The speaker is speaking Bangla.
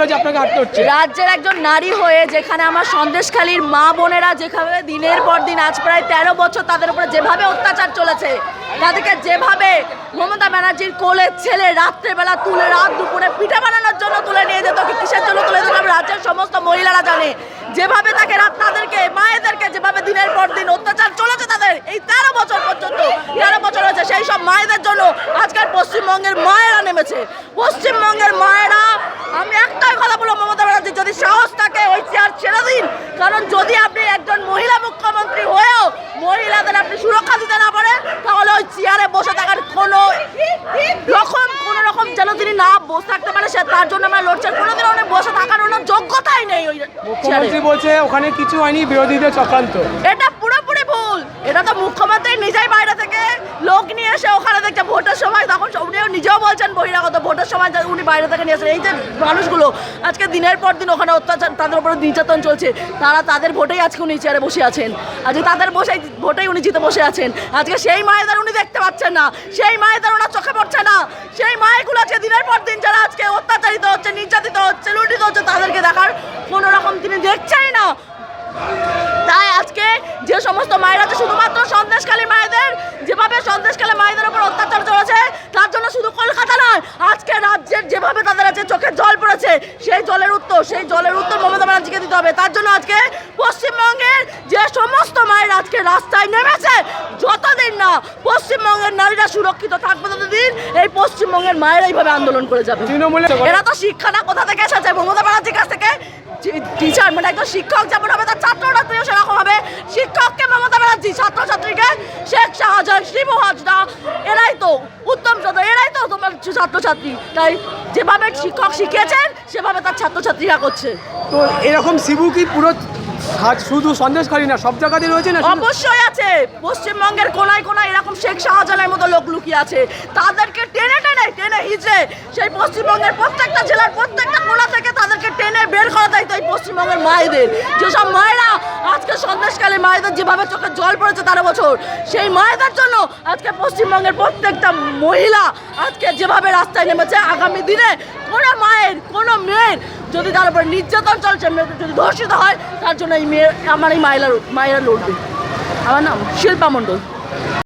হলো যে আপনাকে হাঁটতে হচ্ছে। রাজ্যের একজন নারী হয়ে যেখানে আমার সন্দেশখালীর মা বোনেরা যেভাবে দিনের পর দিন, আজ প্রায় তেরো বছর তাদের উপরে যেভাবে অত্যাচার চলেছে, তাদেরকে যেভাবে মমতা ব্যানার্জির কোলের ছেলে রাত্রেবেলা তুলে রাত দুপুরে পিঠা বানানোর জন্য তুলে নিয়ে যেত কিসের জন্য তুলে যেত রাজ্যের সমস্ত মহিলারা জানে, যেভাবে তাকে রাত তাদেরকে, মায়েদেরকে যেভাবে দিনের পর দিন অত্যাচার চলেছে তাদের, এই তেরো বছর পর্যন্ত, তেরো বছর হয়েছে, সেই সব মায়েদের জন্য আজকাল পশ্চিমবঙ্গের মায়েরা নেমেছে, পশ্চিমবঙ্গের মায়েরা আমি একটাই কথা বলব মমতা ব্যানার্জি যদি সাহস থাকে ওই চেয়ার ছেড়ে দিন কারণ যদি আপনি একজন মহিলা মুখ্যমন্ত্রী হয়েও মহিলাদের আপনি সুরক্ষা দিতে না পারে তাহলে ওই চেয়ারে বসে থাকার কোনো রকম কোনো রকম যেন তিনি না বসে থাকতে পারে সে তার জন্য আমরা লড়ছেন কোনোদিন অনেক বসে থাকার কোনো যোগ্যতাই নেই ওই মুখ্যমন্ত্রী বলছে ওখানে কিছু হয়নি বিরোধীদের চক্রান্ত। এটা পুরোপুরি ভুল। এটা তো মুখ্যমন্ত্রী নিজেই বাইরে লোক নিয়ে এসে ওখানে দেখছে ভোটের সময়, তখন উনিও নিজেও বলছেন বহিরাগত ভোটের সময় উনি বাইরে থেকে নিয়ে আসেন। এই যে মানুষগুলো, আজকে দিনের পর দিন ওখানে অত্যাচার, তাদের উপরে নির্যাতন চলছে। তারা তাদের ভোটেই আজকে উনি চেয়ারে বসে আছেন। আজকে তাদের বসে, ভোটেই উনি জিতে বসে আছেন। আজকে সেই মায়েদের উনি দেখতে পাচ্ছেন না। সেই মায়েদের ওনার চোখে পড়ছে না। সেই মায়েগুলো আজকে দিনের পর দিন যারা আজকে অত্যাচারিত হচ্ছে, নির্যাতিত হচ্ছে, লুণ্ঠিত হচ্ছে, তাদেরকে দেখার কোনো রকম তিনি দেখছেনই না তাই আজকে যে সমস্ত মায়েরা আছে শুধুমাত্র সন্দেশকালী মায়েদের যেভাবে সন্দেশকালী মায়েদের উপর অত্যাচার চলেছে তার জন্য শুধু কলকাতা নয় আজকে রাজ্যের যেভাবে তাদের আছে চোখে জল পড়েছে সেই জলের উত্তর সেই জলের উত্তর মমতা ব্যানার্জিকে দিতে হবে। তার জন্য আজকে পশ্চিমবঙ্গের যে সমস্ত মায়ের আজকে রাস্তায় নেমেছে যতদিন না পশ্চিমবঙ্গের নারীরা সুরক্ষিত থাকবে ততদিন এই পশ্চিমবঙ্গের মায়েরা এইভাবে আন্দোলন করে যাবে। এরা তো শিক্ষা না কোথা থেকে এসেছে? মমতা ব্যানার্জির কাছ থেকে টিচার মানে একজন শিক্ষক যেমন হবে তার ছাত্রছাত্রীও সেরকম হবে শিক্ষককে মমতা ব্যানার্জি ছাত্রছাত্রীকে শেখ শিবু হাজরা এরাই তো উত্তম চন্দ্র এরাই তো তোমার ছাত্রছাত্রী। তাই যেভাবে শিক্ষক শিখিয়েছেন সেভাবে তার ছাত্রছাত্রীরা করছে। তো এরকম শিবু কি পুরো শুধু সন্দেশখালী না সব জায়গাতে রয়েছে না অবশ্যই আছে। পশ্চিমবঙ্গের কোনায় কোনায় এরকম শেখ শাহজাহানের মতো লোক লুকিয়ে আছে। তাদেরকে টেনে টেনে টেনে হিচড়ে সেই পশ্চিমবঙ্গের প্রত্যেকটা জেলার প্রত্যেকটা কোনা থেকে তাদেরকে টেনে বের করা দায়িত্ব এই পশ্চিমবঙ্গের মায়েদের। যেসব মায়েরা সন্দেশকালে মায়েদের যেভাবে চোখে জল পড়েছে তেরো বছর, সেই মায়েদের জন্য আজকে পশ্চিমবঙ্গের প্রত্যেকটা মহিলা আজকে যেভাবে রাস্তায় নেমেছে, আগামী দিনে কোনো মায়ের, কোনো মেয়ের যদি তার উপর নির্যাতন চলছে, মেয়েদের যদি ধর্ষিত হয়, তার জন্য এই মেয়ের আমার এই মায়েরা মায়েরা লড়বে। আমার নাম শিল্পা মণ্ডল।